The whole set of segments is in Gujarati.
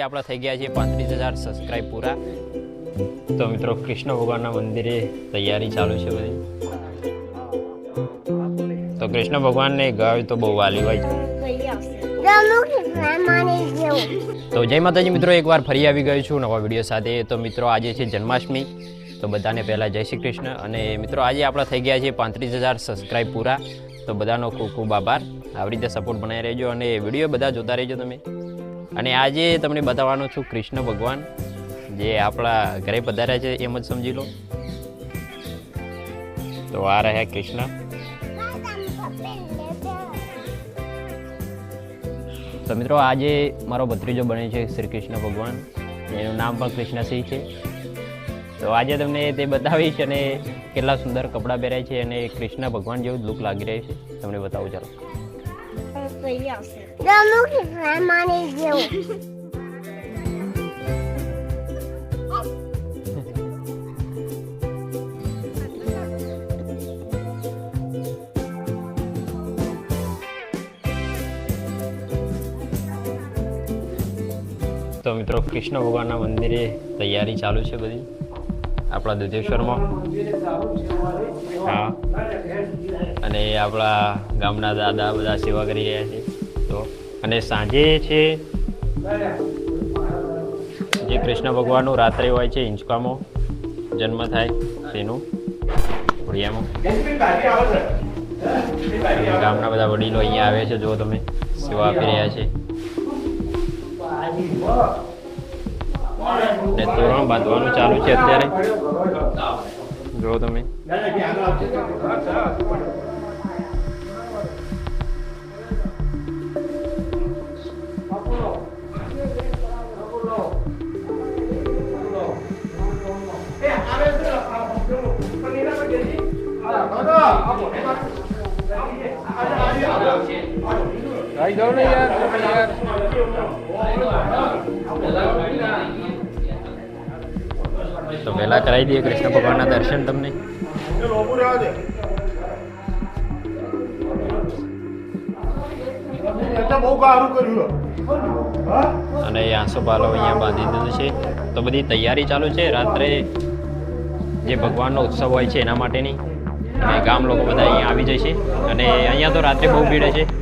આપણા થઈ ગયા છે પાંત્રીસ હજાર સબસ્ક્રાઈબ પૂરા. તો મિત્રો, કૃષ્ણ ભગવાનના મંદિરે તૈયારી ચાલુ છે બધી. તો કૃષ્ણ ભગવાનને ગાય તો બહુ વાલી હોય તો જય માતાજી મિત્રો, એકવાર ફરી આવી ગયો છું નવા વીડિયો સાથે. તો મિત્રો, આજે છે જન્માષ્ટમી. તો બધાને પહેલાં જય શ્રી કૃષ્ણ. અને મિત્રો, આજે આપણા થઈ ગયા છે પાંત્રીસ હજાર સબસ્ક્રાઈબ પૂરા. તો બધાનો ખૂબ ખૂબ આભાર. આવી રીતે સપોર્ટ બનાવી રહેજો અને વીડિયો બધા જોતા રહેજો તમે. અને આજે તમને બતાવવાનો છું કૃષ્ણ ભગવાન, જે આપણા ઘરે પધાર્યા છે, એમ જ સમજી લો. તો આ રહ્યા કૃષ્ણ. તો મિત્રો, આજે મારો ભત્રીજો બને છે શ્રી કૃષ્ણ ભગવાન. એનું નામ પણ કૃષ્ણસિંહ છે. તો આજે તમને તે બતાવીશ અને કેટલા સુંદર કપડાં પહેર્યા છે અને કૃષ્ણ ભગવાન જેવું લુક લાગી રહ્યું છે. તમને બતાવું, ચાલો. તો મિત્રો કૃષ્ણ ભગવાનના મંદિરે તૈયારી ચાલુ છે બધી. આપણા દુધેશ્વરમાં. હા. અને આપણા ગામના દાદા બધા સેવા કરી રહ્યા છે. તો અને સાંજે છે જે કૃષ્ણ ભગવાનનું રાત્રે હોય છે, હિંચકામાં જન્મ થાય તેનું ગામના બધા વડીલો અહીંયા આવે છે જો તમે, સેવા આપી રહ્યા છે. ને તોરણ બાંધવાનું ચાલુ છે અત્યારે. જો તમે. ભાઈ દો ને યાર, તમે તો પહેલા કરાવી દઈએ કૃષ્ણ ભગવાનના દર્શન તમને. અને આંસુ પાલો અહીંયા બાંધી દીધું છે. તો બધી તૈયારી ચાલુ છે. રાત્રે જે ભગવાનનો ઉત્સવ હોય છે એના માટેની. અને ગામ લોકો બધા અહીંયા આવી જાય છે. અને અહીંયા તો રાત્રે બહુ ભીડ છે.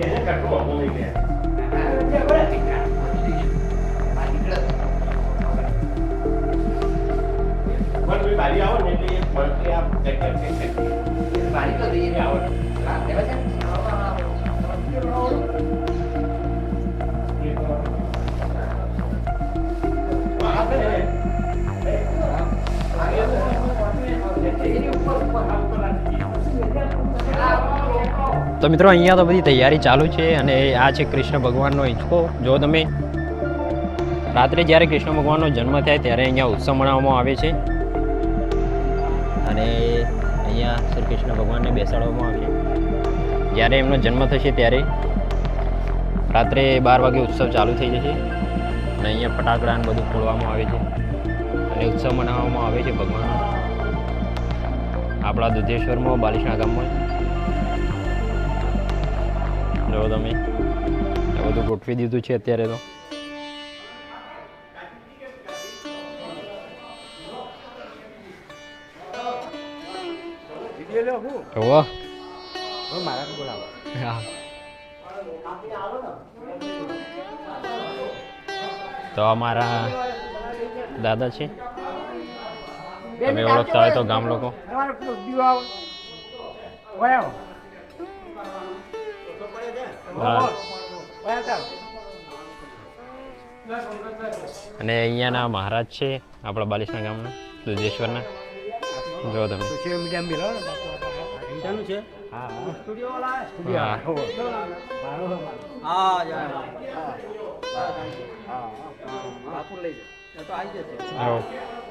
Ini kan 西去 તો મિત્રો, અહીંયા તો બધી તૈયારી ચાલુ છે અને આ છે કૃષ્ણ ભગવાનનો હિંચકો જો તમે રાત્રે જ્યારે કૃષ્ણ ભગવાનનો જન્મ થાય ત્યારે અહીંયા ઉત્સવ મનાવવામાં આવે છે. અને અહીંયા શ્રી કૃષ્ણ ભગવાનને બેસાડવામાં આવે છે. જ્યારે એમનો જન્મ થશે ત્યારે રાત્રે બાર વાગે ઉત્સવ ચાલુ થઈ જશે. અને અહીંયા ફટાકડાને બધું ફોડવામાં આવે છે. અને ઉત્સવ મનાવવામાં આવે છે ભગવાનનો. આપણા દુધેશ્વરમાં બાલિશના ગામમાં. જો તમે. આ બધું ગોઠવી દીધું છે અત્યારે તો. તો અમારા દાદા છે. તમે ઓળખતા હોય તો ગામ લોકો. અને અહીંયાના મહારાજ છે આપણા બાલિશના ગામના દુધેશ્વરના જો તમે.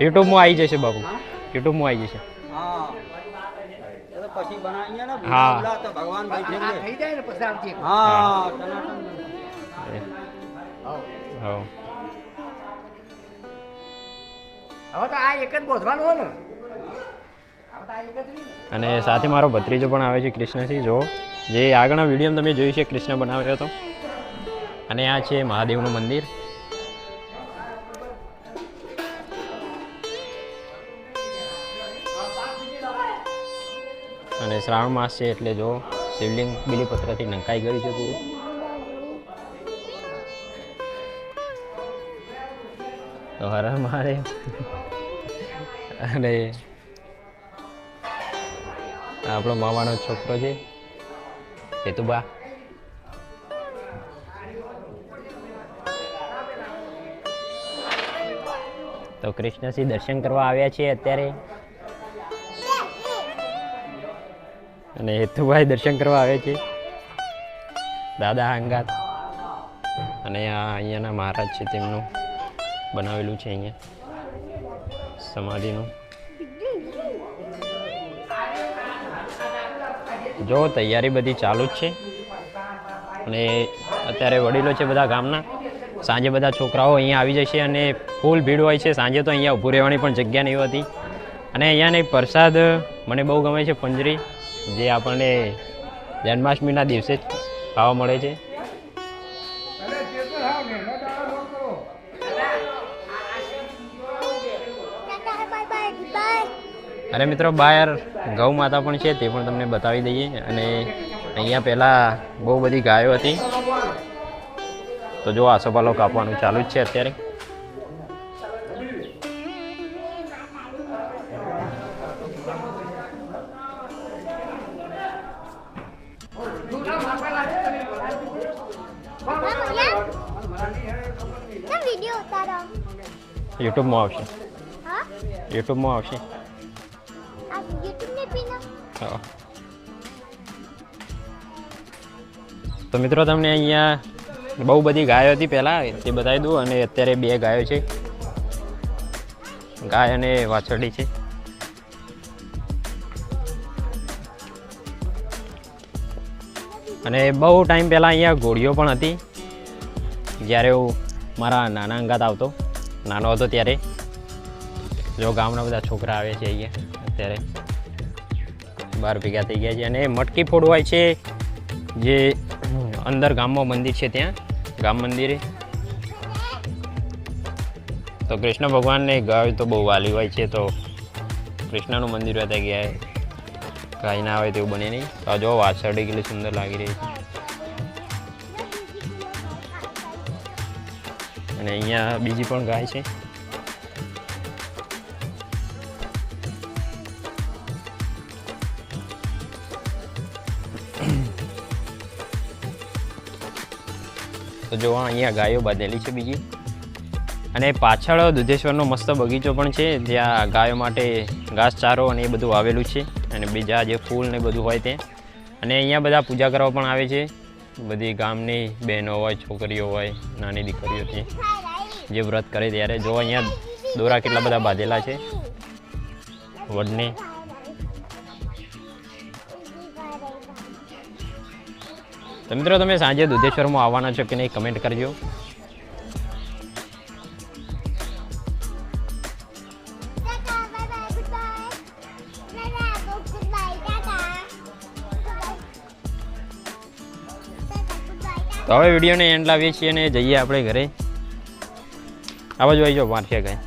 યુટ્યુબમાં આવી. જશે બાપુ. યુટ્યુબમાં આવી જશે. પછી બનાવીએ ને હા. તો ભગવાન બેઠે થઈ જાય ને પછી હા ટનાટન. હા. હવે તો આ એક જ બોધવાનું હોય ને. હવે તો આ એક જ રહી ને. અને સાથે મારો ભત્રીજો પણ આવે છે કૃષ્ણસિંહ. જો જે આગળના વીડિયો તમે જોયું છે કૃષ્ણ બનાવ્યો હતો. અને આ છે મહાદેવનું મંદિર. અને શ્રાવણ માસ છે એટલે જો શિવલિંગ બીલીપત્રથી ઢંકાઈ ગયું છે પૂરું. તો હર મારે અને આપણો મામાનો છોકરો છે હેતુબા તો કૃષ્ણસિંહ દર્શન કરવા આવ્યા છીએ અત્યારે. અને હેતુભાઈ દર્શન કરવા આવે છે. દાદા અંગાત અને આ અહીંયાના મહારાજ છે તેમનું બનાવેલું છે અહીંયા. સમાધિનું. જો તૈયારી બધી ચાલુ જ છે. અને અત્યારે વડીલો છે બધા ગામના. સાંજે બધા છોકરાઓ અહીંયા આવી જશે અને ફૂલ ભીડ હોય છે. સાંજે તો અહીંયા ઊભું રહેવાની પણ જગ્યા નહીં હોતી. અને અહીંયાની પ્રસાદ મને બહુ ગમે છે, પંજરી. જે આપણને જન્માષ્ટમીના દિવસે જ ખાવા મળે છે. અરે મિત્રો બહાર ગૌ માતા પણ છે, તે પણ તમને બતાવી દઈએ. અને અહીંયા પહેલાં બહુ બધી ગાયો હતી. તો જો આસોપાલો કાપવાનું ચાલુ જ છે અત્યારે. યુટ્યુબમાં આવશે. હા? યુટ્યુબમાં આવશે. આ યુટ્યુબ ને પીનો? હા. તો મિત્રો તમને અહીંયા બહુ બધી ગાયો હતી પહેલાં તે બતાવી દઉં અને અત્યારે બે ગાયો છે. ગાય અને વાછરડી છે. અને બહુ ટાઈમ પહેલાં અહીંયા ઘોડીઓ પણ હતી. જ્યારે હું મારા નાના અંગાત આવતો. નાનો હતો ત્યારે. જો ગામના બધા છોકરા આવે છે અહીંયા, અત્યારે. બાર ભેગા થઈ ગયા છે અને મટકી ફોડવાય છે જે અંદર ગામમાં મંદિર છે ત્યાં, ગામ મંદિરે. તો કૃષ્ણ ભગવાનને ગાય તો બહુ વાલી હોય છે તો કૃષ્ણનું મંદિર હોય ત્યાં ગયા ગાય ના આવે તેવું બને નહીં. તો જો વાછરડી કેટલી સુંદર લાગી રહી છે. અને અહીંયા બીજી પણ ગાય છે. તો જો અહીંયા ગાયો બાંધેલી છે બીજી. અને પાછળ દુધેશ્વરનો મસ્ત બગીચો પણ છે, જ્યાં ગાયો માટે ઘાસચારો અને એ બધું આવેલું છે. અને બીજા જે ફૂલ ને બધું હોય તે. અને અહીંયા બધા પૂજા કરવા પણ આવે છે. બધી ગામની બહેનો હોય, છોકરીઓ હોય, નાની દીકરીઓથી જે વ્રત કરે ત્યારે જો અહીંયા દોરા કેટલા બધા બાંધેલા છે. વડને તો મિત્રો તમે સાંજે દુધેશ્વરમાં આવવાના છો કે નહીં કમેન્ટ કરજો. તો હવે વિડીયોને એન્ડ લાવીએ છીએ અને જઈએ આપણે ઘરે. આ બાજુ આવી જાઓ મારશે કાંઈ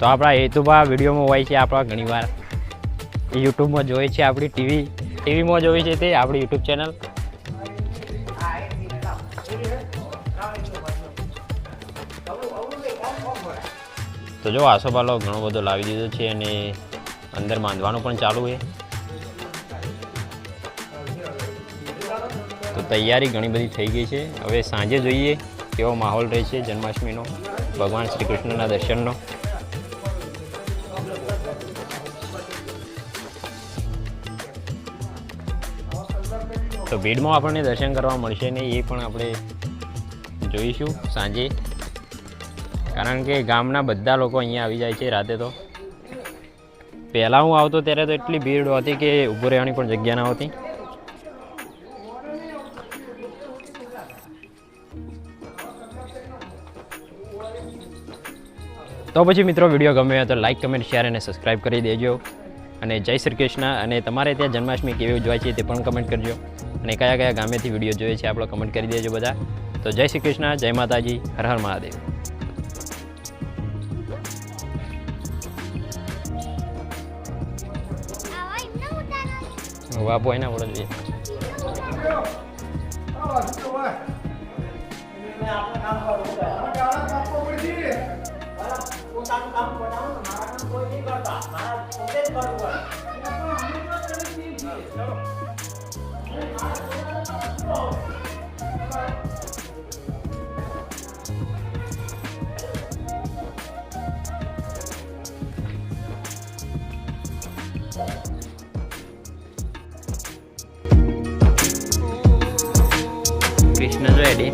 તો આપણા હેતુભા વિડીયોમાં હોય છે આપણા ઘણીવાર. યુટ્યુબમાં જોઈએ છે આપણી ટીવી. ટીવીમાં જોઈએ છે તે આપણી યુટ્યુબ ચેનલ. તો જો આસોપાલો ઘણો બધો લાવી દીધો છે અને અંદર બાંધવાનું પણ ચાલુ છે. તો તૈયારી ઘણી બધી થઈ ગઈ છે. હવે સાંજે જોઈએ કેવો માહોલ રહે છે જન્માષ્ટમીનો. ભગવાન શ્રી કૃષ્ણના દર્શનનો. તો ભીડમાં આપણને દર્શન કરવા મળશે ને એ પણ આપણે જોઈશું સાંજે. કારણ કે ગામના બધા લોકો અહીંયા આવી જાય છે રાતે તો. પહેલાં હું આવતો ત્યારે તો એટલી ભીડ હતી કે ઊભું રહેવાની પણ જગ્યા ન હતી. તો પછી મિત્રો વીડિયો ગમે તો લાઈક કમેન્ટ શેર અને સબસ્ક્રાઈબ કરી દેજો. અને જય શ્રી કૃષ્ણ. અને તમારે ત્યાં જન્માષ્ટમી કેવી ઉજવાય છે તે પણ કમેન્ટ કરજો. અને કયા કયા ગામેથી વીડિયો જોઈએ છે આપણો કમેન્ટ કરી દેજો બધા. તો જય શ્રી કૃષ્ણ, જય માતાજી, હર હર મહાદેવ. બાપુ એના વડો જોઈએ કૃષ્ણ જો એડી